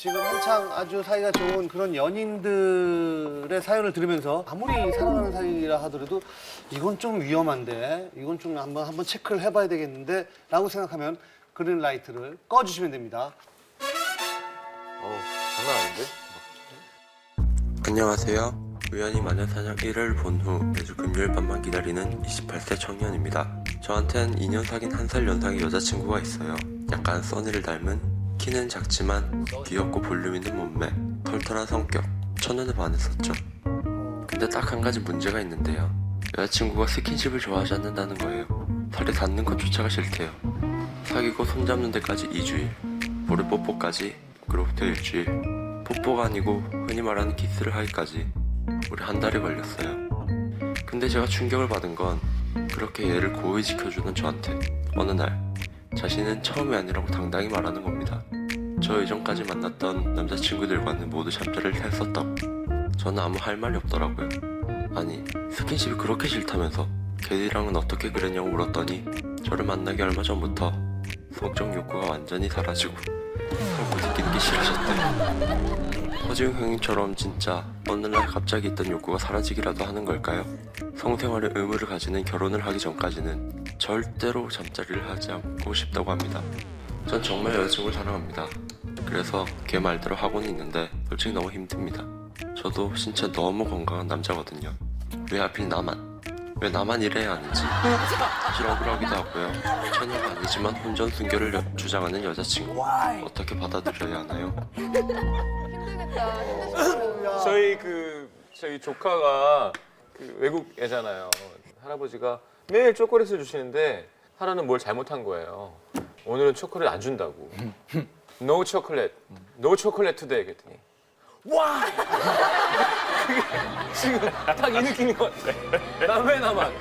지금 한창 아주 사이가 좋은 그런 연인들의 사연을 들으면서 아무리 사랑하는 사이라 하더라도 이건 좀 위험한데 이건 좀 한번 한번 체크를 해봐야 되겠는데 라고 생각하면 그린 라이트를 꺼주시면 됩니다. 어, 장난 아닌데? 안녕하세요. 우연히 마녀사냥 1을 본 후 매주 금요일 밤만 기다리는 28세 청년입니다. 저한텐 2년 사귄 한 살 연상의 여자친구가 있어요. 약간 써니를 닮은 키는 작지만 귀엽고 볼륨 있는 몸매, 털털한 성격, 첫눈에 반했었죠. 근데 딱 한 가지 문제가 있는데요. 여자친구가 스킨십을 좋아하지 않는다는 거예요. 살에 닿는 것조차가 싫대요. 사귀고 손잡는 데까지 2주일, 모래 뽀뽀까지, 그로부터 일주일, 뽀뽀가 아니고 흔히 말하는 키스를 하기까지 우리 한 달이 걸렸어요. 근데 제가 충격을 받은 건 그렇게 얘를 고이 지켜주는 저한테 어느 날 자신은 처음이 아니라고 당당히 말하는 겁니다. 저 이전까지 만났던 남자친구들과는 모두 잠자리를 했었다. 저는 아무 할 말이 없더라고요. 아니 스킨십이 그렇게 싫다면서 걔들이랑은 어떻게 그랬냐고 물었더니 저를 만나기 얼마 전부터 성적 욕구가 완전히 사라지고 털고 느끼는 게 싫어졌대요. 허지웅 형님처럼 진짜 어느 날 갑자기 있던 욕구가 사라지기라도 하는 걸까요? 성생활에 의무를 가지는 결혼을 하기 전까지는 절대로 잠자리를 하지 않고 싶다고 합니다. 전 정말 여자친구를 사랑합니다. 그래서 걔 말대로 하고는 있는데 솔직히 너무 힘듭니다. 저도 신체 너무 건강한 남자거든요. 왜 하필 나만? 왜 나만 이래야 하는지 사실 억울하기도 하고요. 처녀가 아니지만 혼전 순결을 여- 주장하는 여자친구 어떻게 받아들여야 하나요? 저희 그 저희 조카가 그 외국 애잖아요. 할아버지가 매일 초콜릿을 주시는데 하나는 뭘 잘못한 거예요. 오늘은 초콜릿 안 준다고. No chocolate. No chocolate today 그랬더니 와! 그게 지금 딱 이 느낌인 것 같아. 남의 나만.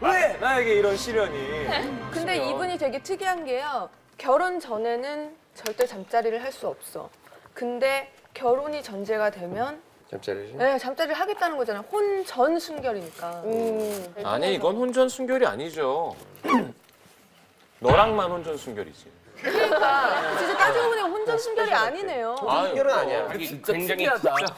왜 나에게 이런 시련이? 근데. 이분이 되게 특이한 게요. 결혼 전에는 절대 잠자리를 할 수 없어. 근데 결혼이 전제가 되면 잠자리 네, 잠자리를 하겠다는 거잖아. 혼전 순결이니까. 음. 아니 이건 혼전 순결이 아니죠. 너랑만 혼전 순결이지. 그러니까 진짜 따지고 보니까 혼전 순결이 아니네요. 순결은 아니야. 자기 굉장히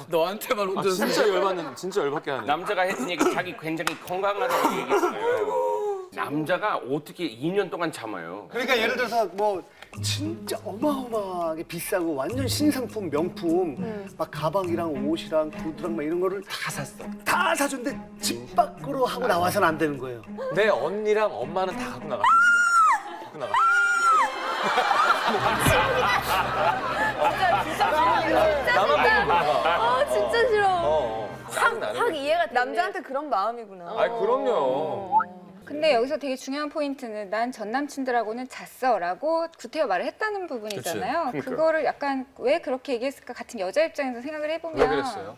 너한테만 운전 진짜 열받는 진짜 열받게 하네. 남자가 했던 얘기 자기 굉장히 건강하다고 얘기했어요. 남자가 어떻게 2년 동안 참아요? 그러니까 예를 들어서 뭐 진짜 어마어마하게 비싸고 완전 신상품 명품 막 가방이랑 옷이랑 구두랑 막 이런 거를 다 샀어. 다 사줬는데 집 밖으로 하고 나와서는 안 되는 거예요. 내 언니랑 엄마는 다 갖고 나갔어. 갖고 나갔어. 나만 보고 나가. 아, 진짜 싫어. 어, 어. 확 나는. 확 이해가 돼. 남자한테 그런 마음이구나. 아이 그럼요. 근데 여기서 되게 중요한 포인트는 난 전 남친들하고는 잤어라고 구태여 말을 했다는 부분이잖아요. 그치. 그거를 약간 왜 그렇게 얘기했을까 같은 여자 입장에서 생각을 해보면 왜 그랬어요?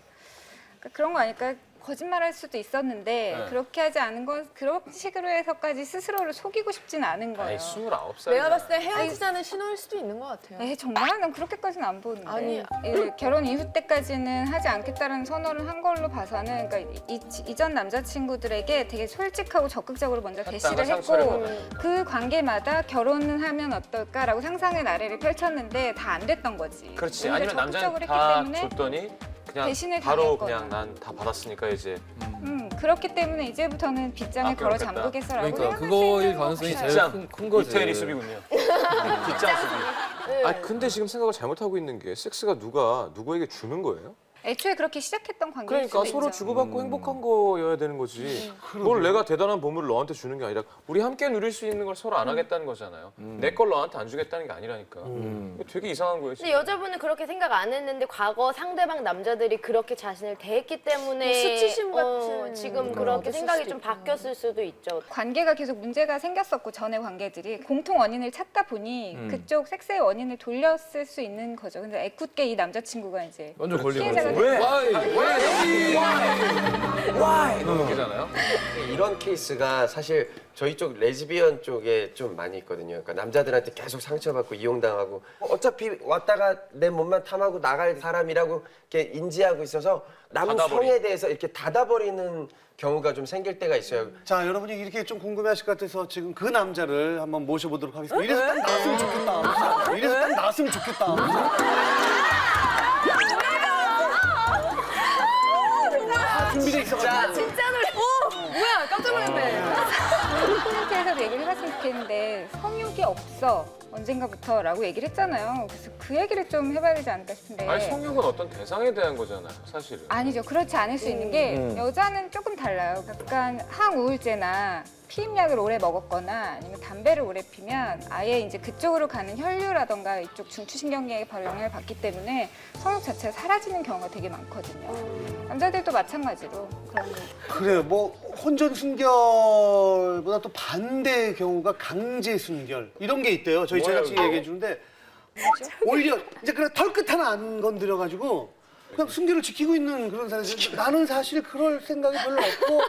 그러니까 그런 거 아닐까 거짓말할 수도 있었는데 네. 그렇게 하지 않은 건 그런 식으로 해서까지 스스로를 속이고 싶진 않은 거예요. 아니 29살. 내가 봤을 때 헤어지자는 신호일 수도 있는 것 같아요. 에 정말 난 그렇게까지는 안 보는데 아니. 예, 결혼 이후 때까지는 하지 않겠다는 선언을 한 걸로 봐서는 그러니까 이, 전 남자친구들에게 되게 솔직하고 적극적으로 먼저 대시를 상처를 했고 받았다. 그 관계마다 결혼을 하면 어떨까라고 상상의 나래를 펼쳤는데 다 안 됐던 거지 그렇지. 오히려 아니면 남자는 적극적으로 다 했기 때문에 줬더니 그냥 대신을 바로. 그냥 난 다 받았으니까 이제 음, 그렇기 때문에 이제부터는 빗장을 아, 걸어 그렇겠다. 잠그겠어라고 그러니까 그거일 것 가능성이. 제일 큰, 큰 거지. 이태리 수비군요. 뒷장 수비. 아 근데 지금 생각을 잘못하고 있는 게 섹스가 누가 누구에게 주는 거예요? 애초에 그렇게 시작했던 관계일 그러니까 수도 서로 있죠. 주고받고 행복한 거여야 되는 거지. 뭘 내가 대단한 보물을 너한테 주는 게 아니라 우리 함께 누릴 수 있는 걸 서로 안 하겠다는 거잖아요. 내 걸 너한테 안 주겠다는 게 아니라니까. 되게 이상한 거예요. 근데. 여자분은 그렇게 생각 안 했는데 과거 상대방 남자들이 그렇게 자신을 대했기 때문에 뭐 수치심 같은 어, 지금 것도 그렇게 생각이 좀. 바뀌었을 수도 있죠. 관계가 계속 문제가 생겼었고 전의 관계들이 공통 원인을 찾다 보니 그쪽 섹스의 원인을 돌렸을 수 있는 거죠. 근데 애꿎게 이 남자친구가 이제 완전 걸리고. 피해자가 왜? 왜? 왜? 이런 거잖아요. 이런 케이스가 사실 저희 쪽 레즈비언 쪽에 좀 많이 있거든요. 그러니까 남자들한테 계속 상처받고 이용당하고 어, 어차피 왔다가 내 몸만 탐하고 나갈 사람이라고 이렇게 인지하고 있어서 남성에 대해서 이렇게 닫아버리는 경우가 좀 생길 때가 있어요. 자, 여러분이 이렇게 좀 궁금해하실 것 같아서 지금 그 남자를 한번 모셔보도록 하겠습니다. 이래서 딱 나왔으면 좋겠다. 이래서 딱 나왔으면 좋겠다. 아, 준비돼 있어가지고. 진짜 놀래. 오! 뭐야, 깜짝 놀랐네. 좋겠는데 성욕이 없어 언젠가부터 라고 얘기를 했잖아요. 그래서 그 얘기를 좀 해봐야 되지 않을까 싶은데. 아니 성욕은 어떤 대상에 대한 거잖아요, 사실은. 아니죠. 그렇지 않을 수 있는 게 음. 여자는 조금 달라요. 약간 항우울제나 피임약을 오래 먹었거나 아니면 담배를 오래 피면 아예 이제 그쪽으로 가는 혈류라던가 이쪽 중추신경계에 바로 영향을 받기 때문에 성욕 자체가 사라지는 경우가 되게 많거든요. 남자들도 마찬가지로 그런 거. 그래요. 뭐 혼전 순결보다 또 반대의 경우가 강제 순결 이런 게 있대요. 저희 뭐예요, 제작진이 이거? 얘기해 주는데 오히려 이제 그냥 털끝 하나 안 건드려 가지고 그냥 순결을 지키고 있는 그런 사람들. 나는 사실 그럴 생각이 별로 없고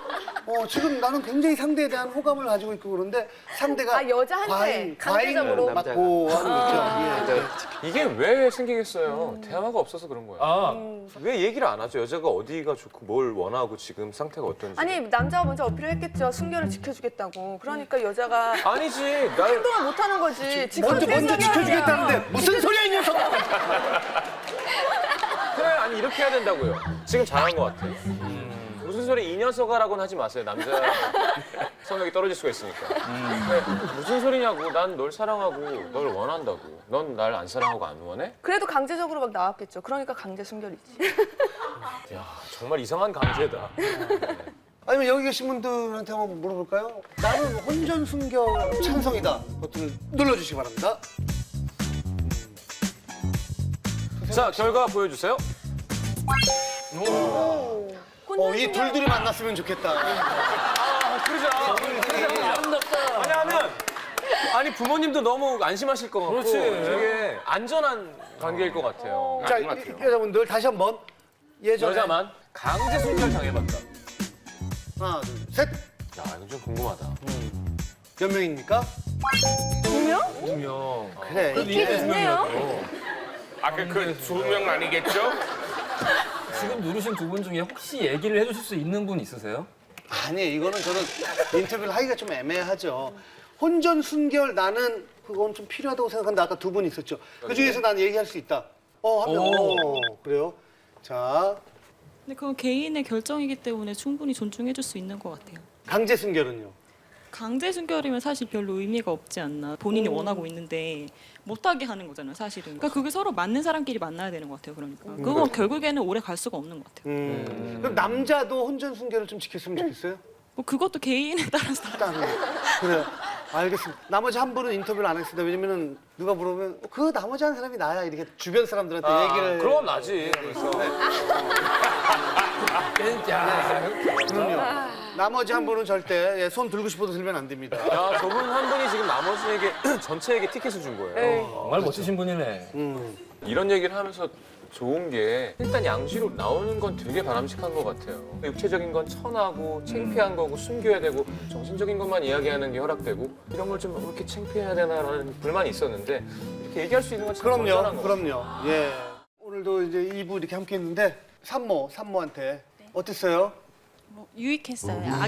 어, 지금 나는 굉장히 상대에 대한 호감을 가지고 있고 그런데 상대가 아, 여자한테 과잉, 강제적으로? 과잉을 받고 하는 거죠. 예. 이게 왜 생기겠어요? 대화가 없어서 그런 거예요. 아, 왜 얘기를 안 하죠? 여자가 어디가 좋고 뭘 원하고 지금 상태가 어떤지. 아니 남자가 먼저 어필을 했겠죠. 순결을 지켜주겠다고. 그러니까 여자가 아니지. 날 행동을 못 하는 거지. 먼저 먼저 지켜줄 지켜주겠다는데 무슨 소리야 이 녀석! 그래 아니 이렇게 해야 된다고요. 지금 잘한 것 같아. 무슨 소리 이 녀석아라고는 하지 마세요. 남자 성격이 떨어질 수가 있으니까. 근데 무슨 소리냐고. 난 널 사랑하고 널 원한다고. 넌 날 안 사랑하고 안 원해? 그래도 강제적으로 막 나왔겠죠. 그러니까 강제 순결이지. 야 정말 이상한 강제다. 아니면 여기 계신 분들한테 한번 물어볼까요? 나는 혼전 순결 찬성이다. 버튼을 눌러주시기 바랍니다. 자 결과 보여주세요. 어, 이 둘둘이 만났으면 좋겠다. 그러자. 아름답다. 왜냐하면 아니 부모님도 너무 안심하실 것 같고 되게 안전한 관계일 것 같아요. 자, 이- 여자분들 다시 한번 예전에 여자만 강제 순결 당해봤다. 하나, 둘, 셋. 야 이거 좀 궁금하다. 몇 명입니까? 분명. 그래. 이게 아까 그 두 명 아니겠죠? 지금 누르신 두 분 중에 혹시 얘기를 해주실 수 있는 분 있으세요? 아니 이거는 저는 인터뷰를 하기가 좀 애매하죠. 혼전 순결 나는 그건 좀 필요하다고 생각하는데 아까 두 분 있었죠. 그 중에서 난 얘기할 수 있다. 어, 한 명. 어, 그래요. 자, 근데 그건 개인의 결정이기 때문에 충분히 존중해줄 수 있는 것 같아요. 강제 순결은요. 강제 순결이면 사실 별로 의미가 없지 않나. 본인이 원하고 있는데 못하게 하는 거잖아요, 사실은. 그러니까 그게 서로 맞는 사람끼리 만나야 되는 것 같아요, 그러니까. 그거 결국에는 오래 갈 수가 없는 것 같아요. 음. 그럼 남자도 혼전 순결을 좀 지켰으면 좋겠어요? 뭐 그것도 개인에 따라서 다 일단은 그래요. 알겠습니다. 나머지 한 분은 인터뷰를 안 했습니다. 왜냐면은 누가 물어보면 어, 그 나머지 한 사람이 나야 이렇게 주변 사람들한테 아, 얘기를 그럼 나지. 그래서 그럼요. 나머지 한 분은 절대 예, 손 들고 싶어도 들면 안 됩니다. 야 저분 한 분이 지금 나머지에게 전체에게 티켓을 준 거예요. 정말 멋지신 분이네. 음. 이런 얘기를 하면서 좋은 게 일단 양지로 나오는 건 되게 바람직한 것 같아요. 육체적인 건 천하고 창피한 거고 숨겨야 되고 정신적인 것만 이야기하는 게 허락되고 이런 걸 좀 이렇게 창피해야 되나라는 불만이 있었는데 이렇게 얘기할 수 있는 건참 그럼요, 건전한 것. 그럼요. 예. 오늘도 이제 2부 이렇게 함께 했는데 산모, 산모한테 어땠어요? 뭐 유익했어요. 아,